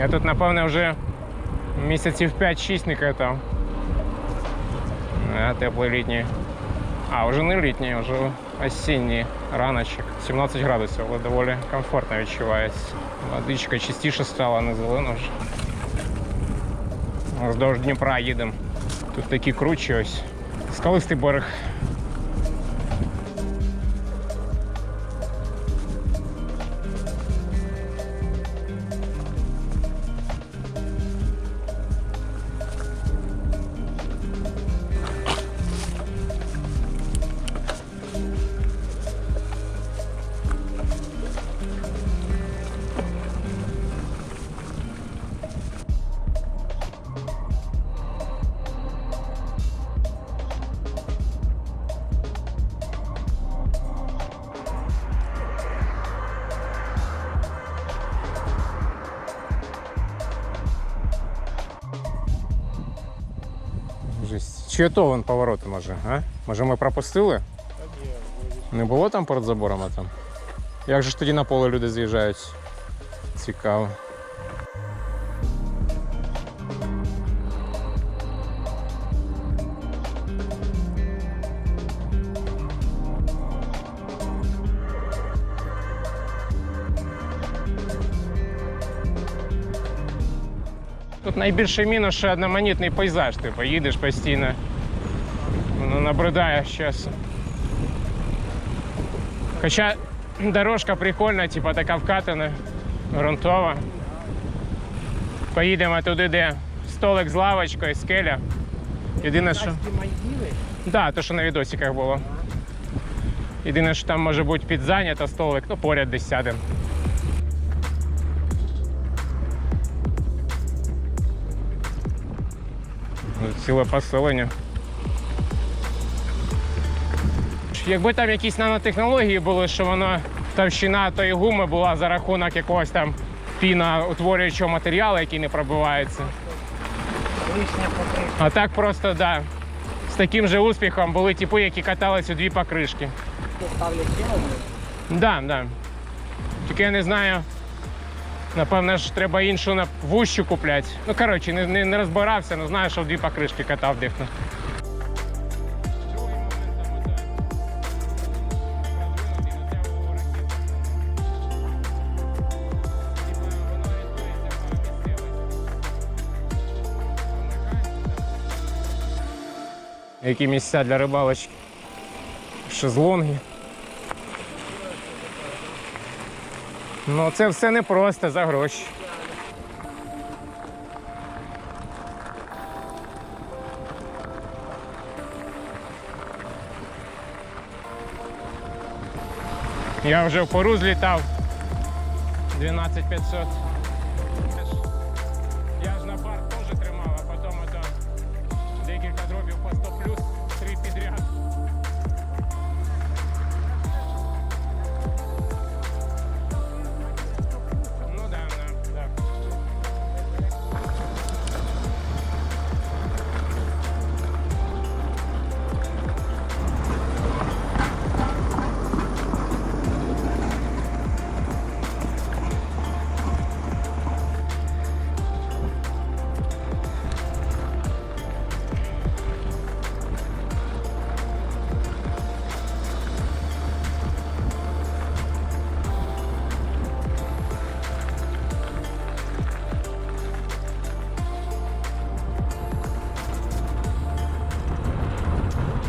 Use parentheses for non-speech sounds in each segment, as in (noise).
Я тут, напевне, вже місяців 5-6 не катав. А, теплий літній. А, вже не літній, вже осінній раночок. 17 градусів, але доволі комфортно відчувається. Водичка чистіше стала, не зелена вже. Вздовж Дніпра їдемо. Тут такі кручі ось. Скалистий берег. Чи то вон повороти може, а? Може ми пропустили? Не було там перед забором, а там? Як же ж тоді на поле люди з'їжджають? Цікаво. Тут найбільший мінус, що одноманітний пейзаж. Ти поїдеш постійно. Воно набридає з часу. Хоча дорожка прикольна, типа така вкатана, ґрунтова. Поїдемо туди, де столик з лавочкою, скеля. Єдине, що. Мальдіви? Да, то, що на відосиках було. Єдине, що там може бути підзайнято столик, ну поряд десь сядемо. Ціле поселення. Якби там якісь нанотехнології були, що воно товщина тої гуми була за рахунок якогось там піноутворюючого матеріалу, який не пробивається. А так просто, да. З таким же успіхом були типи, які катались у дві покришки. Ставлять. Да, да. Тільки я не знаю. Напевно ж треба іншу на вущу купляти. Ну, коротше, не, не, не розбирався, але знаю, що дві покришки катав дехто. Які місця для рибалочки? Шезлонги. Ну, це все не просто за гроші. Я вже в пору злітав 12500.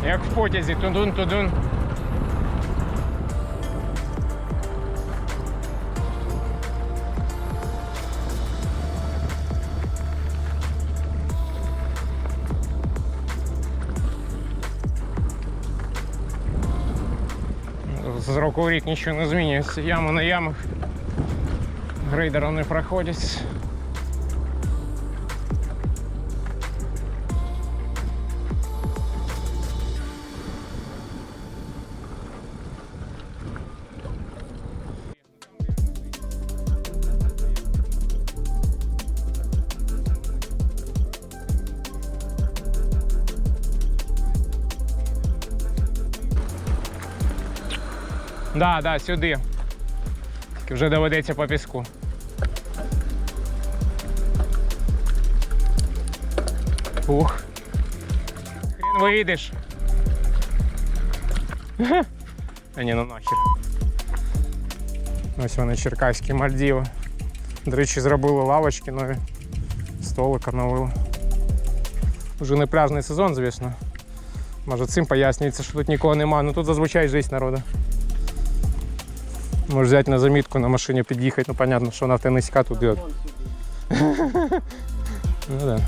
Як в потязі, тудун-тудун. З року в рік нічого не змінюється. Яма на ямах. Грейдером не проходять. Да, да, сюди. Тільки вже доведеться по піску. Ух. Хрін виїдеш. А не ну нахер. Ось вони черкаські Мальдіви. До речі, зробили лавочки нові, столика новили. Уже не пляжний сезон, звісно. Може цим пояснюється, що тут нікого немає, ну тут зазвичай жисть народу. Можеш взяти на замітку на машині під'їхати, ну понятно, в те низька туди. От. Ну, да.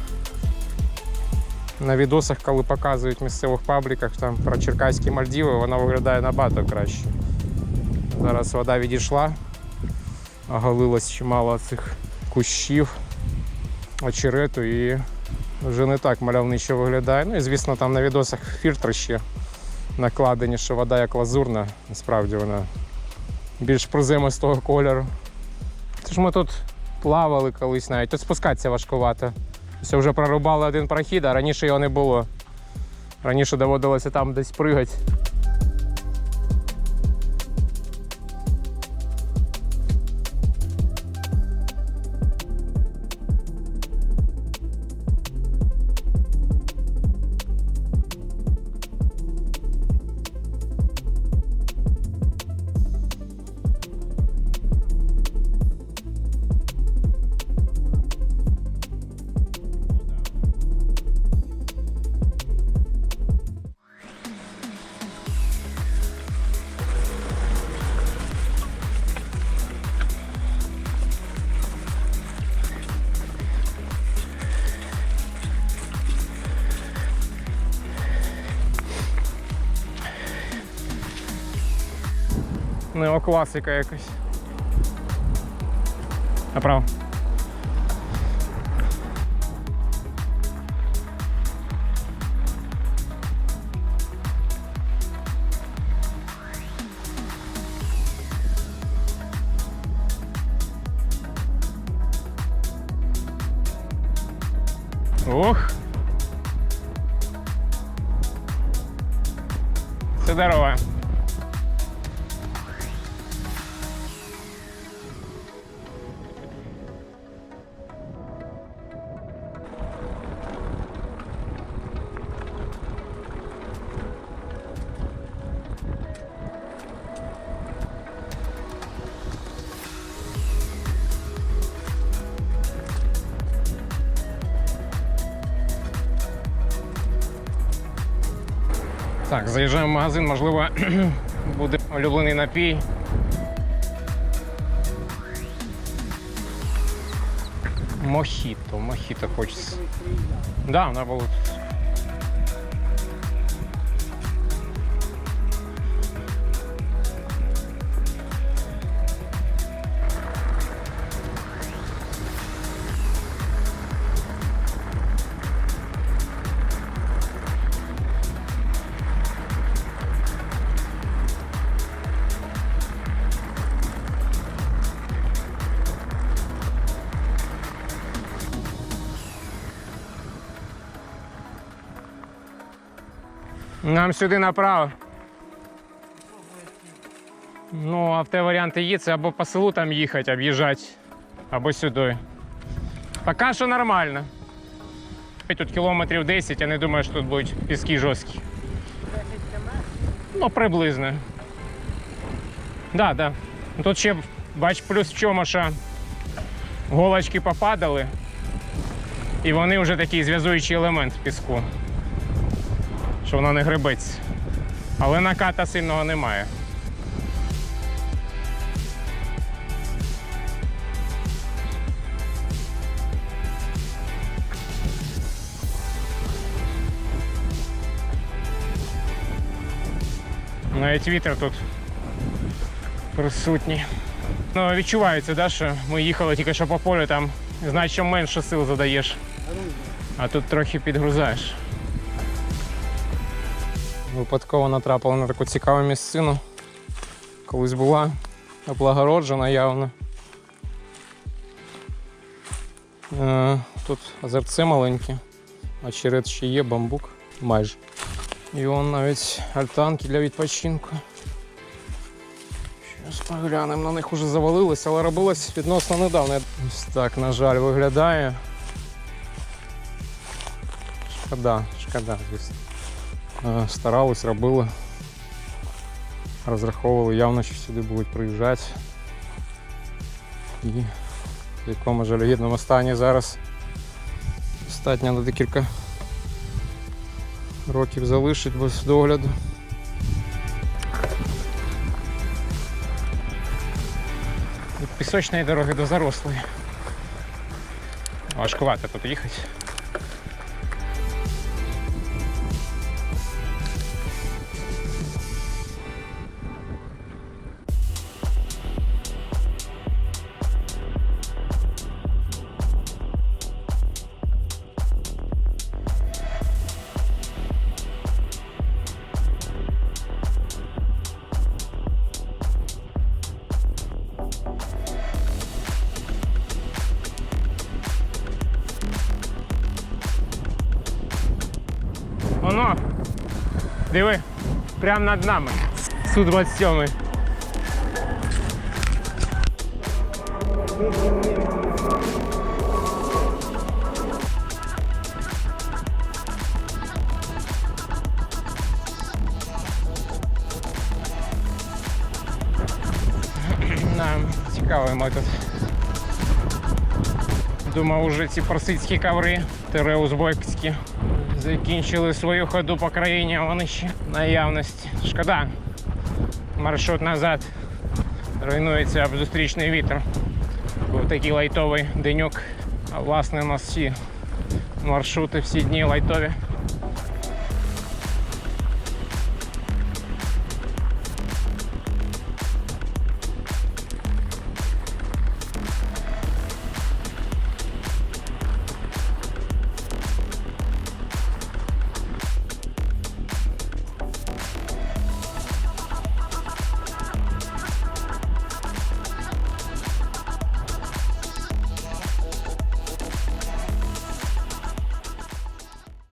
На відосах, коли показують в місцевих пабліках там, про Черкаські Мальдіви, вона виглядає набагато краще. Зараз вода відійшла, оголилось чимало цих кущів, очерету і вже не так мальовниче виглядає. Ну і звісно, там на відосах фільтри ще накладені, що вода як лазурна, насправді вона більш приземистого кольору. Це ж ми тут плавали колись навіть, тут спускатися важкувато. Все вже прорубали один прохід, а раніше його не було. Раніше доводилося там десь пригати. Неокласика якась. Направо. Ох. Це здорово. Так, заїжджаємо в магазин, можливо, (clears throat) буде улюблений напій. Мохіто, мохіто хочеться. Да, вона була. Нам сюди направо. Ну, а в те варіанти є, це або по селу там їхати, об'їжджати, або сюди. Поки що нормально. Тут кілометрів 10, я не думаю, що тут будуть піски жорсткі. Ну, приблизно. Да, да. Ну, Тут ще, бач, плюс в чому, що голочки попадали, і вони вже такий зв'язуючий елемент в піску що воно не грибеться. Але наката сильного немає. Навіть вітер тут присутній. Ну, відчувається, да, що ми їхали тільки що по полю, там значно менше сил задаєш, а тут трохи підгрузаєш. Випадково натрапили на таку цікаву місцину. Колись була облагороджена явно. Е, Тут озерце маленьке, очерет ще є, бамбук майже. І вон навіть альтанки для відпочинку. Щось поглянемо, на них уже завалилось, але робилось відносно недавно. Ось так, на жаль, виглядає. Шкода, шкода, звісно. Е, Старались, робили. Розраховували явно, що сюди будуть приїжджати. І в якому жалюгідному стані зараз достатньо на декілька років залишить без догляду. Від пісочної дороги до зарослої. Важкувато тут їхати. Диви, прямо над нами. Су-27. (clears throat) Да, цікавий ми тут. Думав, уже ці персидські коври, тереузбекські, Закінчили свою ходу по країні, а вони ще наявності. Шкода. Маршрут назад руйнується об зустрічний вітер. Був такий лайтовий денюк. А власне у нас всі маршрути всі дні лайтові.